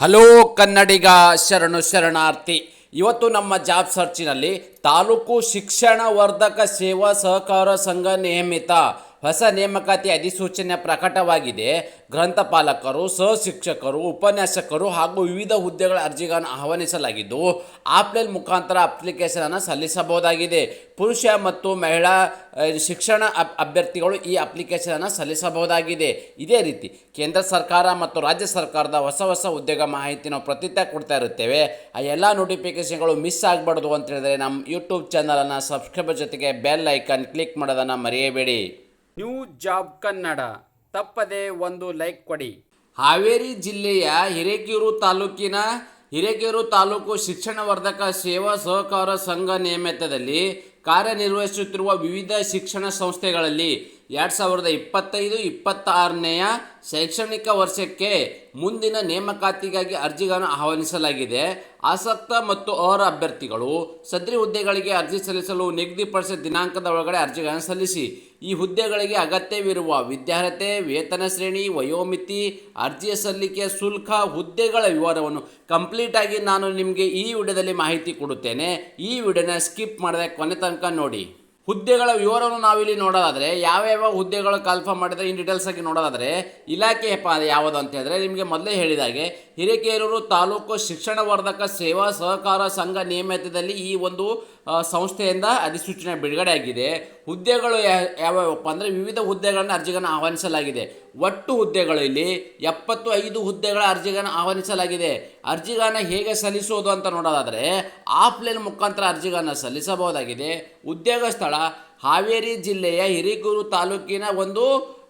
Hello ಕನ್ನಡಿಗ ಶರಣು ಶರಣಾರ್ಥಿ. ಇವತ್ತು ನಮ್ಮ ಜಾಬ್ ಸರ್ಚಿನಲ್ಲಿ ತಾಲೂಕು ಶಿಕ್ಷಣ ವರ್ಧಕ ಸೇವಾ ಸಹಕಾರ ಸಂಘ ನೇಮಿತ ಹೊಸ ನೇಮಕಾತಿ ಅಧಿಸೂಚನೆ ಪ್ರಕಟವಾಗಿದೆ. ಗ್ರಂಥಪಾಲಕರು, ಸಹಶಿಕ್ಷಕರು, ಉಪನ್ಯಾಸಕರು ಹಾಗೂ ವಿವಿಧ ಹುದ್ದೆಗಳ ಅರ್ಜಿಗಳನ್ನು ಆಹ್ವಾನಿಸಲಾಗಿದ್ದು ಆಪ್ಲೈನ್ ಮುಖಾಂತರ ಅಪ್ಲಿಕೇಶನನ್ನು ಸಲ್ಲಿಸಬಹುದಾಗಿದೆ. ಪುರುಷ ಮತ್ತು ಮಹಿಳಾ ಶಿಕ್ಷಣ ಅಭ್ಯರ್ಥಿಗಳು ಈ ಅಪ್ಲಿಕೇಶನನ್ನು ಸಲ್ಲಿಸಬಹುದಾಗಿದೆ. ಇದೇ ರೀತಿ ಕೇಂದ್ರ ಸರ್ಕಾರ ಮತ್ತು ರಾಜ್ಯ ಸರ್ಕಾರದ ಹೊಸ ಹೊಸ ಉದ್ಯೋಗ ಮಾಹಿತಿ ನಾವು ಪ್ರತಿತ್ಯ ಕೊಡ್ತಾ ಇರುತ್ತೇವೆ. ಆ ಎಲ್ಲ ನೋಟಿಫಿಕೇಶನ್ಗಳು ಮಿಸ್ ಆಗಬಾರ್ದು ಅಂತ ಹೇಳಿದ್ರೆ ನಮ್ಮ ಯೂಟ್ಯೂಬ್ ಚಾನಲನ್ನು ಸಬ್ಸ್ಕ್ರೈಬರ್ ಜೊತೆಗೆ ಬೆಲ್ ಐಕನ್ ಕ್ಲಿಕ್ ಮಾಡೋದನ್ನು ಮರೆಯಬೇಡಿ. New job Kannada. ತಪ್ಪದೆ ಒಂದು ಲೈಕ್ ಕೊಡಿ. ಹಾವೇರಿ ಜಿಲ್ಲೆಯ ಹಿರೇಕೆರೂರು ತಾಲೂಕಿನ ಹಿರೇಕೆರೂರು ತಾಲೂಕು ಶಿಕ್ಷಣ ವರ್ಧಕ ಸೇವಾ ಸಹಕಾರ ಸಂಘ ನೇಮಿತದಲ್ಲಿ ಕಾರ್ಯನಿರ್ವಹಿಸುತ್ತಿರುವ ವಿವಿಧ ಶಿಕ್ಷಣ ಸಂಸ್ಥೆಗಳಲ್ಲಿ ಎರಡು ಸಾವಿರದ ಇಪ್ಪತ್ತೈದು, ಇಪ್ಪತ್ತಾರನೆಯ ಶೈಕ್ಷಣಿಕ ವರ್ಷಕ್ಕೆ ಮುಂದಿನ ನೇಮಕಾತಿಗಾಗಿ ಅರ್ಜಿಗಳನ್ನು ಆಹ್ವಾನಿಸಲಾಗಿದೆ. ಆಸಕ್ತ ಮತ್ತು ಅವರ ಅಭ್ಯರ್ಥಿಗಳು ಸದ್ರಿ ಹುದ್ದೆಗಳಿಗೆ ಅರ್ಜಿ ಸಲ್ಲಿಸಲು ನಿಗದಿಪಡಿಸಿದ ದಿನಾಂಕದ ಒಳಗಡೆ ಅರ್ಜಿಗಳನ್ನು ಸಲ್ಲಿಸಿ, ಈ ಹುದ್ದೆಗಳಿಗೆ ಅಗತ್ಯವಿರುವ ವಿದ್ಯಾರ್ಹತೆ, ವೇತನ ಶ್ರೇಣಿ, ವಯೋಮಿತಿ, ಅರ್ಜಿಯ ಸಲ್ಲಿಕೆ ಶುಲ್ಕ, ಹುದ್ದೆಗಳ ವಿವರವನ್ನು ಕಂಪ್ಲೀಟಾಗಿ ನಾನು ನಿಮಗೆ ಈ ವಿಡಿಯೋದಲ್ಲಿ ಮಾಹಿತಿ ಕೊಡುತ್ತೇನೆ. ಈ ವಿಡಿಯೋನ ಸ್ಕಿಪ್ ಮಾಡದೆ ಕೊನೆ ತನಕ ನೋಡಿ. ಹುದ್ದೆಗಳ ವಿವರವನ್ನು ನಾವಿಲ್ಲಿ ನೋಡೋದಾದರೆ, ಯಾವ್ಯಾವ ಹುದ್ದೆಗಳು ಕನ್ಫರ್ಮ್ ಮಾಡಿದರೆ ಇನ್ ಡೀಟೇಲ್ಸ್ ಆಗಿ ನೋಡೋದಾದರೆ ಇಲಾಖೆ ಯಾವುದು ಅಂತ ಹೇಳಿದ್ರೆ ನಿಮಗೆ ಮೊದಲೇ ಹೇಳಿದಾಗೆ ಹಿರೇಕೆರೂರು ತಾಲೂಕು ಶಿಕ್ಷಣ ವರ್ಧಕ ಸೇವಾ ಸಹಕಾರ ಸಂಘ ನಿಯಮಿತದಲ್ಲಿ ಈ ಒಂದು ಸಂಸ್ಥೆಯಿಂದ ಅಧಿಸೂಚನೆ ಬಿಡುಗಡೆಯಾಗಿದೆ ಹುದ್ದೆಗಳು ಯಾವ್ಯಾವಪ್ಪ ಅಂದರೆ ವಿವಿಧ ಹುದ್ದೆಗಳನ್ನು ಅರ್ಜಿಗಳನ್ನು ಆಹ್ವಾನಿಸಲಾಗಿದೆ. ಒಟ್ಟು ಹುದ್ದೆಗಳು ಇಲ್ಲಿ ಎಪ್ಪತ್ತು ಐದು ಹುದ್ದೆಗಳ ಅರ್ಜಿಗಳನ್ನು ಆಹ್ವಾನಿಸಲಾಗಿದೆ. ಅರ್ಜಿಗಳನ್ನು ಹೇಗೆ ಸಲ್ಲಿಸೋದು ಅಂತ ನೋಡೋದಾದರೆ, ಆಫ್ಲೈನ್ ಮುಖಾಂತರ ಅರ್ಜಿಗಳನ್ನು ಸಲ್ಲಿಸಬಹುದಾಗಿದೆ. ಉದ್ಯೋಗ ಸ್ಥಳ, ಹಾವೇರಿ ಜಿಲ್ಲೆಯ ಹಿರಿಗೂರು ತಾಲೂಕಿನ ಒಂದು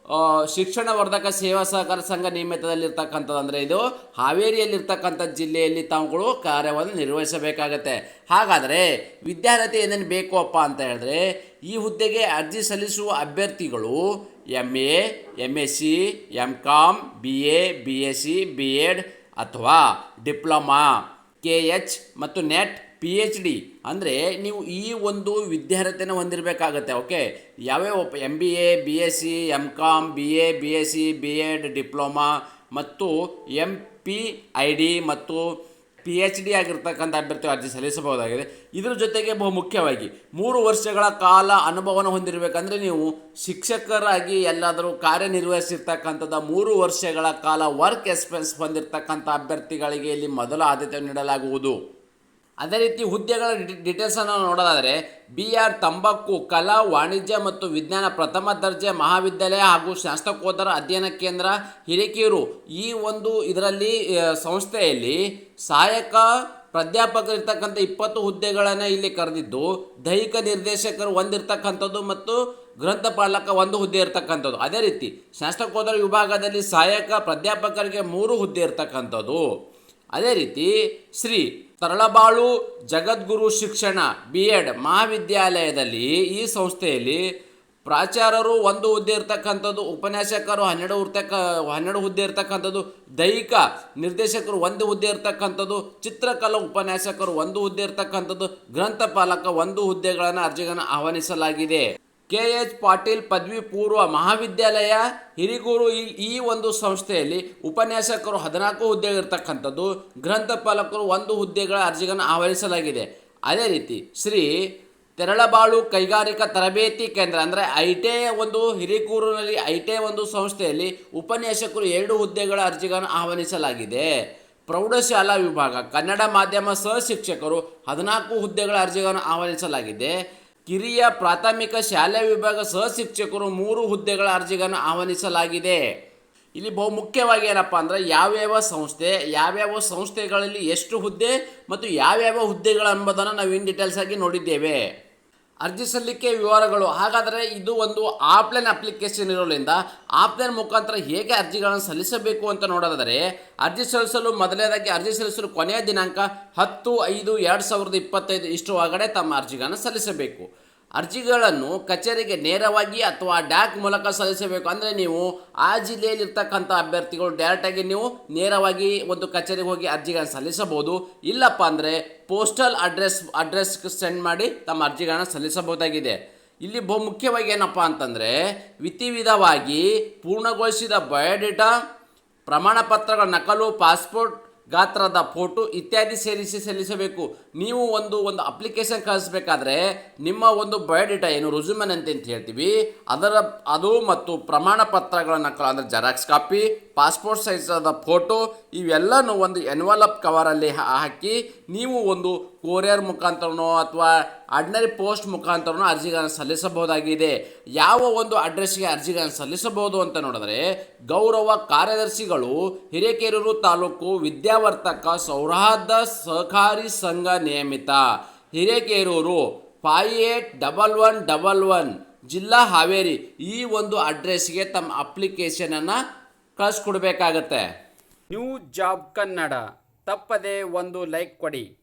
ಆ, ಶಿಕ್ಷಣ ವರ್ಧಕ ಸೇವಾ ಸಹಕಾರ ಸಂಘ ನಿಯಮಿತದಲ್ಲಿರ್ತಕ್ಕಂಥದ್ದು ಅಂದರೆ ಇದು ಹಾವೇರಿಯಲ್ಲಿರ್ತಕ್ಕಂಥ ಜಿಲ್ಲೆಯಲ್ಲಿ ತಾವುಗಳು ಕಾರ್ಯವನ್ನು ನಿರ್ವಹಿಸಬೇಕಾಗತ್ತೆ. ಹಾಗಾದರೆ ವಿದ್ಯಾರ್ಥಿ ಏನೇನು ಬೇಕು ಅಪ್ಪ ಅಂತ ಹೇಳಿದ್ರೆ ಈ ಹುದ್ದೆಗೆ ಅರ್ಜಿ ಸಲ್ಲಿಸುವ ಅಭ್ಯರ್ಥಿಗಳು M A M S C M com B A B S C B Ed ಅಥವಾ ಡಿಪ್ಲೊಮಾ ಕೆ ಎಚ್ ಮತ್ತು ನೆಟ್ ಪಿ ಎಚ್ ಡಿ ಅಂದರೆ ನೀವು ಈ ಒಂದು ವಿದ್ಯಾರ್ಹತೆನ ಹೊಂದಿರಬೇಕಾಗತ್ತೆ, ಓಕೆ? ಯಾವ್ಯಾವ M B A B S C M com B A B S C B Ed diploma ಮತ್ತು ಎಂ ಪಿ ಐ ಡಿ ಮತ್ತು ಪಿ ಎಚ್ ಡಿ ಆಗಿರ್ತಕ್ಕಂಥ ಅಭ್ಯರ್ಥಿ ಅರ್ಜಿ ಸಲ್ಲಿಸಬಹುದಾಗಿದೆ. ಇದರ ಜೊತೆಗೆ ಬಹು ಮುಖ್ಯವಾಗಿ ಮೂರು ವರ್ಷಗಳ ಕಾಲ ಅನುಭವನ ಹೊಂದಿರಬೇಕಂದ್ರೆ ನೀವು ಶಿಕ್ಷಕರಾಗಿ ಎಲ್ಲಾದರೂ ಕಾರ್ಯನಿರ್ವಹಿಸಿರ್ತಕ್ಕಂಥದ್ದು ಮೂರು ವರ್ಷಗಳ ಕಾಲ ವರ್ಕ್ ಎಕ್ಸ್ಪೀರಿಯನ್ಸ್ ಹೊಂದಿರತಕ್ಕಂಥ ಅಭ್ಯರ್ಥಿಗಳಿಗೆ ಇಲ್ಲಿ ಮೊದಲ ಆದ್ಯತೆ ನೀಡಲಾಗುವುದು. ಅದೇ ರೀತಿ ಹುದ್ದೆಗಳ ಡಿಟೇಲ್ಸನ್ನು ನೋಡೋದಾದರೆ ಬಿ ಆರ್ ತಂಬಾಕು ಕಲಾ, ವಾಣಿಜ್ಯ ಮತ್ತು ವಿಜ್ಞಾನ ಪ್ರಥಮ ದರ್ಜೆ ಮಹಾವಿದ್ಯಾಲಯ ಹಾಗೂ ಸ್ನಾತಕೋತ್ತರ ಅಧ್ಯಯನ ಕೇಂದ್ರ ಹಿರೇಕೀರು. ಈ ಒಂದು ಇದರಲ್ಲಿ ಸಂಸ್ಥೆಯಲ್ಲಿ ಸಹಾಯಕ ಪ್ರಾಧ್ಯಾಪಕರಿರ್ತಕ್ಕಂಥ ಇಪ್ಪತ್ತು ಹುದ್ದೆಗಳನ್ನು ಇಲ್ಲಿ ಕರೆದಿದ್ದು, ದೈಹಿಕ ನಿರ್ದೇಶಕರು ಒಂದಿರ್ತಕ್ಕಂಥದ್ದು ಮತ್ತು ಗ್ರಂಥಪಾಲಕ ಒಂದು ಹುದ್ದೆ ಇರ್ತಕ್ಕಂಥದ್ದು. ಅದೇ ರೀತಿ ಸ್ನಾತಕೋತ್ತರ ವಿಭಾಗದಲ್ಲಿ ಸಹಾಯಕ ಪ್ರಾಧ್ಯಾಪಕರಿಗೆ ಮೂರು ಹುದ್ದೆ ಇರ್ತಕ್ಕಂಥದ್ದು. ಅದೇ ರೀತಿ ಶ್ರೀ ತರಳಬಾಳು ಜಗದ್ಗುರು ಶಿಕ್ಷಣ ಬಿ ಎಡ್ ಮಹಾವಿದ್ಯಾಲಯದಲ್ಲಿ ಈ ಸಂಸ್ಥೆಯಲ್ಲಿ ಪ್ರಾಚಾರ್ಯರು ಒಂದು ಹುದ್ದೆ ಇರ್ತಕ್ಕಂಥದ್ದು, ಉಪನ್ಯಾಸಕರು ಹನ್ನೆರಡು ಇರ್ತಕ್ಕ ಹನ್ನೆರಡು ಹುದ್ದೆ ಇರ್ತಕ್ಕಂಥದ್ದು, ದೈಹಿಕ ನಿರ್ದೇಶಕರು ಒಂದು ಹುದ್ದೆ ಇರ್ತಕ್ಕಂಥದ್ದು, ಚಿತ್ರಕಲಾ ಉಪನ್ಯಾಸಕರು ಒಂದು ಹುದ್ದೆ ಇರ್ತಕ್ಕಂಥದ್ದು, ಗ್ರಂಥಪಾಲಕ ಒಂದು ಹುದ್ದೆಗಳನ್ನು ಅರ್ಜಿಗಳನ್ನು ಆಹ್ವಾನಿಸಲಾಗಿದೆ. ಕೆ ಎಚ್ ಪಾಟೀಲ್ ಪದವಿ ಪೂರ್ವ ಮಹಾವಿದ್ಯಾಲಯ, ಹಿರಿಗೂರು ಈ ಈ ಒಂದು ಸಂಸ್ಥೆಯಲ್ಲಿ ಉಪನ್ಯಾಸಕರು ಹದಿನಾಲ್ಕು ಹುದ್ದೆ ಇರ್ತಕ್ಕಂಥದ್ದು, ಗ್ರಂಥಪಾಲಕರು ಒಂದು ಹುದ್ದೆಗಳ ಅರ್ಜಿಗಳನ್ನು ಆಹ್ವಾನಿಸಲಾಗಿದೆ. ಅದೇ ರೀತಿ ಶ್ರೀ ತೆರಳಬಾಳು ಕೈಗಾರಿಕಾ ತರಬೇತಿ ಕೇಂದ್ರ ಅಂದರೆ ಐ ಟಿ ಒಂದು ಹಿರಿಕೂರಿನಲ್ಲಿ ಐ ಟಿ ಒಂದು ಸಂಸ್ಥೆಯಲ್ಲಿ ಉಪನ್ಯಾಸಕರು ಎರಡು ಹುದ್ದೆಗಳ ಅರ್ಜಿಗಳನ್ನು ಆಹ್ವಾನಿಸಲಾಗಿದೆ. ಪ್ರೌಢಶಾಲಾ ವಿಭಾಗ, ಕನ್ನಡ ಮಾಧ್ಯಮ ಸಹ ಶಿಕ್ಷಕರು ಹದಿನಾಲ್ಕು ಹುದ್ದೆಗಳ ಅರ್ಜಿಗಳನ್ನು ಆಹ್ವಾನಿಸಲಾಗಿದೆ. ಕಿರಿಯ ಪ್ರಾಥಮಿಕ ಶಾಲೆ ವಿಭಾಗ ಸಹಶಿಕ್ಷಕರು ಮೂರು ಹುದ್ದೆಗಳ ಅರ್ಜಿಗಳನ್ನು ಆಹ್ವಾನಿಸಲಾಗಿದೆ. ಇಲ್ಲಿ ಬಹು ಮುಖ್ಯವಾಗಿ ಏನಪ್ಪ ಅಂದರೆ ಯಾವ್ಯಾವ ಸಂಸ್ಥೆ, ಯಾವ್ಯಾವ ಸಂಸ್ಥೆಗಳಲ್ಲಿ ಎಷ್ಟು ಹುದ್ದೆ ಮತ್ತು ಯಾವ್ಯಾವ ಹುದ್ದೆಗಳೆಂಬುದನ್ನು ನಾವು ಇನ್ ಡೀಟೇಲ್ಸ್ ಆಗಿ ನೋಡಿದ್ದೇವೆ. ಅರ್ಜಿ ಸಲ್ಲಿಕೆ ವಿವರಗಳು. ಹಾಗಾದರೆ ಇದು ಒಂದು ಆಫ್ಲೈನ್ ಅಪ್ಲಿಕೇಶನ್ ಇರೋದ್ರಿಂದ ಆಫ್ಲೈನ್ ಮುಖಾಂತರ ಹೇಗೆ ಅರ್ಜಿಗಳನ್ನು ಸಲ್ಲಿಸಬೇಕು ಅಂತ ನೋಡೋದಾದರೆ, ಅರ್ಜಿ ಸಲ್ಲಿಸಲು ಮೊದಲನೇದಾಗಿ ಅರ್ಜಿ ಸಲ್ಲಿಸಲು ಕೊನೆಯ ದಿನಾಂಕ ಹತ್ತು ಐದು ಎರಡು ಸಾವಿರದ ಇಪ್ಪತ್ತೈದು ಇಷ್ಟು ಒಳಗಡೆ ತಮ್ಮ ಅರ್ಜಿಗಳನ್ನು ಸಲ್ಲಿಸಬೇಕು. ಅರ್ಜಿಗಳನ್ನು ಕಚೇರಿಗೆ ನೇರವಾಗಿ ಅಥವಾ ಡ್ಯಾಕ್ ಮೂಲಕ ಸಲ್ಲಿಸಬೇಕು. ಅಂದರೆ ನೀವು ಆ ಜಿಲ್ಲೆಯಲ್ಲಿ ಇರ್ತಕ್ಕಂಥ ಅಭ್ಯರ್ಥಿಗಳು ಡೈರೆಕ್ಟಾಗಿ ನೀವು ನೇರವಾಗಿ ಒಂದು ಕಚೇರಿಗೆ ಹೋಗಿ ಅರ್ಜಿಗಳನ್ನು ಸಲ್ಲಿಸಬಹುದು. ಇಲ್ಲಪ್ಪ ಅಂದರೆ ಪೋಸ್ಟಲ್ ಅಡ್ರೆಸ್ ಅಡ್ರೆಸ್ಗೆ ಸೆಂಡ್ ಮಾಡಿ ತಮ್ಮ ಅರ್ಜಿಗಳನ್ನು ಸಲ್ಲಿಸಬಹುದಾಗಿದೆ. ಇಲ್ಲಿ ಬಹು ಮುಖ್ಯವಾಗಿ ಏನಪ್ಪ ಅಂತಂದರೆ ವಿಧಿವಿಧವಾಗಿ ಪೂರ್ಣಗೊಳಿಸಿದ ಬಯೋಡೇಟಾ ಪ್ರಮಾಣ ಪತ್ರಗಳ ನಕಲು, ಪಾಸ್ಪೋರ್ಟ್ ಗಾತ್ರದ ಫೋಟೋ ಇತ್ಯಾದಿ ಸೇರಿಸಿ ಸಲ್ಲಿಸಬೇಕು. ನೀವು ಒಂದು ಒಂದು ಅಪ್ಲಿಕೇಶನ್ ಕಳಿಸ್ಬೇಕಾದ್ರೆ ನಿಮ್ಮ ಒಂದು ಬಯೋಡೇಟಾ ಏನು ರುಜುಮನ್ ಅಂತ ಹೇಳ್ತೀವಿ. ಅದರ, ಅದು ಮತ್ತು ಪ್ರಮಾಣ ಪತ್ರಗಳನ್ನು ಅಂದರೆ ಜೆರಾಕ್ಸ್ ಕಾಪಿ ಪಾಸ್ಪೋರ್ಟ್ ಸೈಜಾದ ಫೋಟೋ ಇವೆಲ್ಲನೂ ಒಂದು ಎನ್ವಲಪ್ ಕವರಲ್ಲಿ ಹಾಕಿ ನೀವು ಒಂದು ಕೊರಿಯರ್ ಮುಖಾಂತರನೋ ಅಥವಾ ಆರ್ಡಿನರಿ ಪೋಸ್ಟ್ ಮುಖಾಂತರನೋ ಅರ್ಜಿಗಳನ್ನು ಸಲ್ಲಿಸಬಹುದಾಗಿದೆ. ಯಾವ ಒಂದು ಅಡ್ರೆಸ್ಗೆ ಅರ್ಜಿಗಳನ್ನು ಸಲ್ಲಿಸಬಹುದು ಅಂತ ನೋಡಿದ್ರೆ ಗೌರವ ಕಾರ್ಯದರ್ಶಿಗಳು ಹಿರೇಕೆರೂರು ತಾಲೂಕು ವಿದ್ಯಾವರ್ತಕ ಸೌಹಾರ್ದ ಸಹಕಾರಿ ಸಂಘ ನಿಯಮಿತ Hirekerur five eight double one double one ಜಿಲ್ಲಾ ಹಾವೇರಿ ಈ ಒಂದು ಅಡ್ರೆಸ್ಗೆ ತಮ್ಮ ಅಪ್ಲಿಕೇಶನನ್ನು ಕಳಿಸ್ಕೊಡ್ಬೇಕಾಗತ್ತೆ ನ್ಯೂ ಜಾಬ್ ಕನ್ನಡ. ತಪ್ಪದೆ ಒಂದು ಲೈಕ್ ಕೊಡಿ.